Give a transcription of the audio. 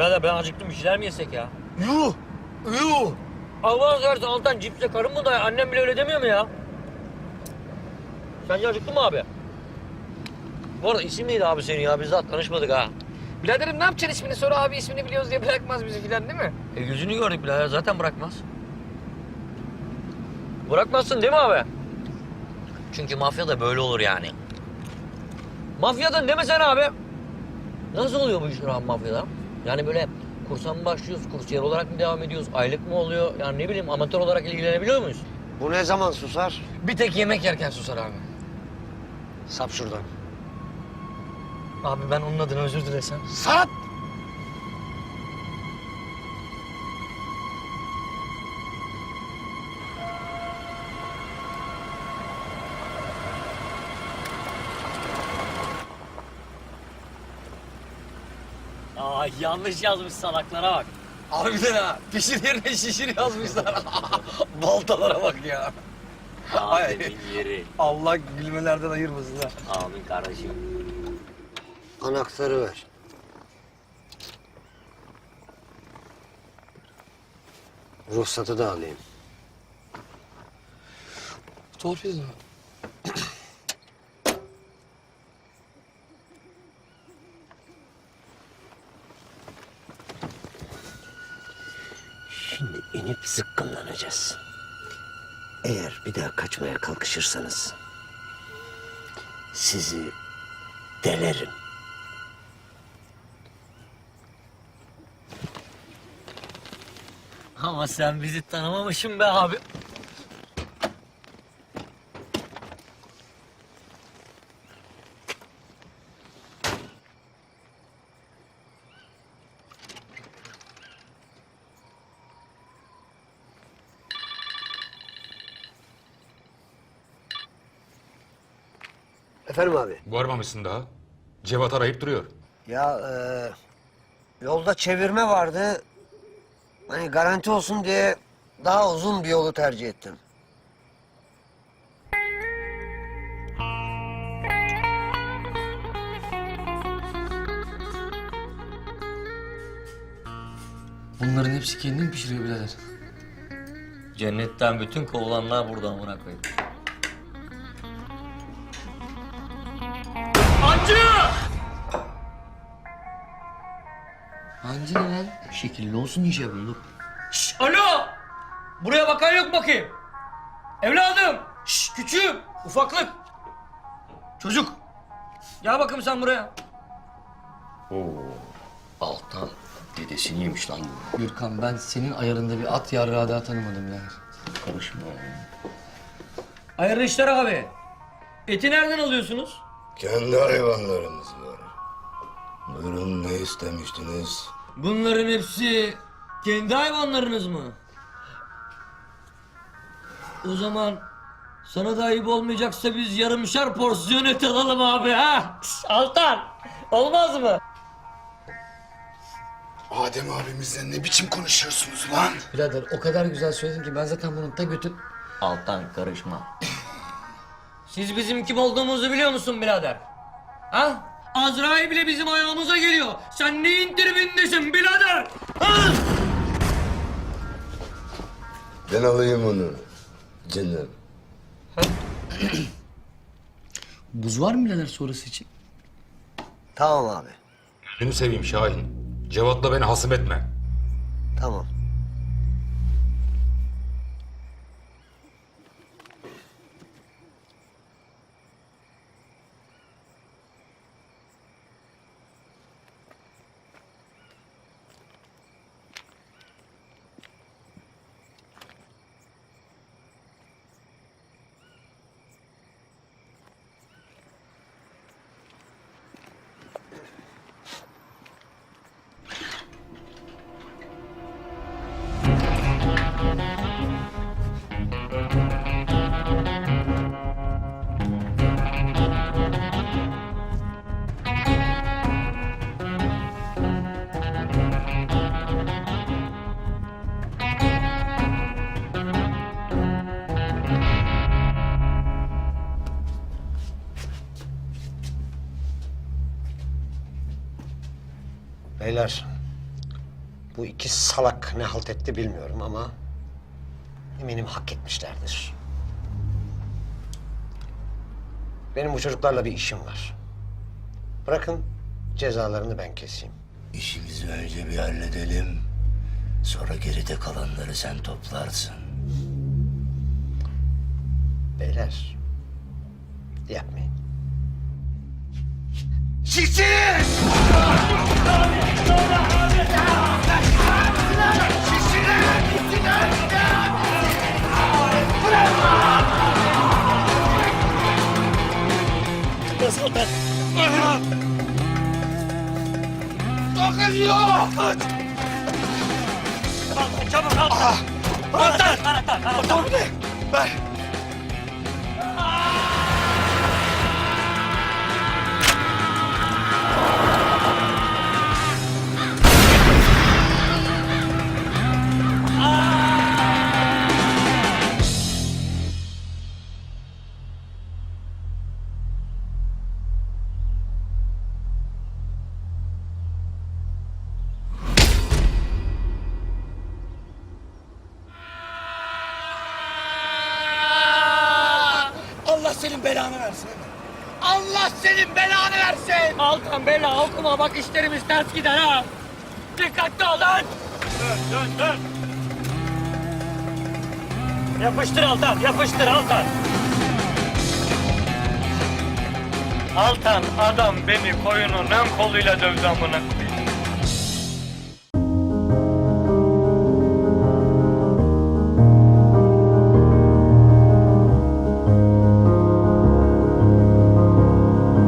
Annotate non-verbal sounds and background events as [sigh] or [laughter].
Birader ben acıktım bir şeyler mi yesek ya? Yuh! Yuh! Allah seversen Altan cipsle karın mı da annem bile öyle demiyor mu ya? Sence acıktın mı abi? Bu arada isim neydi abi senin ya? Biz daha tanışmadık ha. Biraderim ne yapacaksın ismini? Sonra abi ismini biliyoruz diye bırakmaz bizi filan değil mi? E yüzünü gördük birader zaten bırakmaz. Bırakmazsın değil mi abi? Çünkü mafya da böyle olur yani. Mafyadan demesen abi. Nasıl oluyor bu işler abi mafyada? Yani böyle kursa mı başlıyoruz, kursiyer olarak mı devam ediyoruz, aylık mı oluyor? Yani ne bileyim amatör olarak ilgilenebiliyor muyuz? Bu ne zaman susar? Bir tek yemek yerken susar abi. Sap şuradan. Abi ben onun adına özür dilesem. Sap! Yanlış yazmış salaklara bak. Harbiden ha. Pişir yerine şişir yazmışlar. [laughs] Baltalara bak ya. Abimin yeri. Allah gülmelerden ayırmasın ha. Amin kardeşim. Anahtarı ver. Ruhsatı da alayım. Torpil mi? Şimdi inip zıkkımlanacağız. Eğer bir daha kaçmaya kalkışırsanız... ...sizi delerim. Ama sen bizi tanımamışsın be abi. Efendim abi? Varmamışsın daha. Cevat arayıp duruyor. Ya e, yolda çevirme vardı. Hani garanti olsun diye daha uzun bir yolu tercih ettim. Bunların hepsi kendin pişiriyor birader. Cennetten bütün kovulanlar burada amına koyayım. Hangi ne lan? Şekilli olsun iyice bulduk. Şş, alo! Buraya bakan yok bakayım. Evladım! Şş, küçüğüm, ufaklık. Çocuk. Gel bakayım sen buraya. Oo, Altan dedesini yemiş lan bu. Gürkan ben senin ayarında bir at yarrağı daha tanımadım birader. Karışma. Hayırlı işler abi. Eti nereden alıyorsunuz? Kendi hayvanlarımız var. Buyurun ne istemiştiniz? Bunların hepsi kendi hayvanlarınız mı? O zaman sana da ayıp olmayacaksa biz yarımşar porsiyon et alalım abi ha? Altan olmaz mı? Adem abimizle ne biçim konuşuyorsunuz lan? Birader o kadar güzel söyledin ki ben zaten bunun ta götü... Altan karışma. Siz bizim kim olduğumuzu biliyor musun birader? Ha? Azrail bile bizim ayağımıza geliyor. Sen neyin tribindesin birader? Ha? Ben alayım onu. Canım. [clears throat] Buz var mı birader sonrası için? Tamam abi. Gözünü seveyim Şahin. Cevat'la beni hasım etme. Tamam. Beyler, Bu iki salak ne halt etti bilmiyorum ama eminim hak etmişlerdir. Benim bu çocuklarla bir işim var. Bırakın cezalarını ben keseyim. İşimizi önce bir halledelim. Sonra geride kalanları sen toplarsın. Beyler yapmayın. Allah senin belanı versin. Allah senin belanı versin. Altan bela okuma bak işlerimiz ters gider ha. Dikkatli ol lan. Dön dön dön. Yapıştır Altan yapıştır Altan. Altan adam beni koyunun ön koluyla dövdü amına koyayım.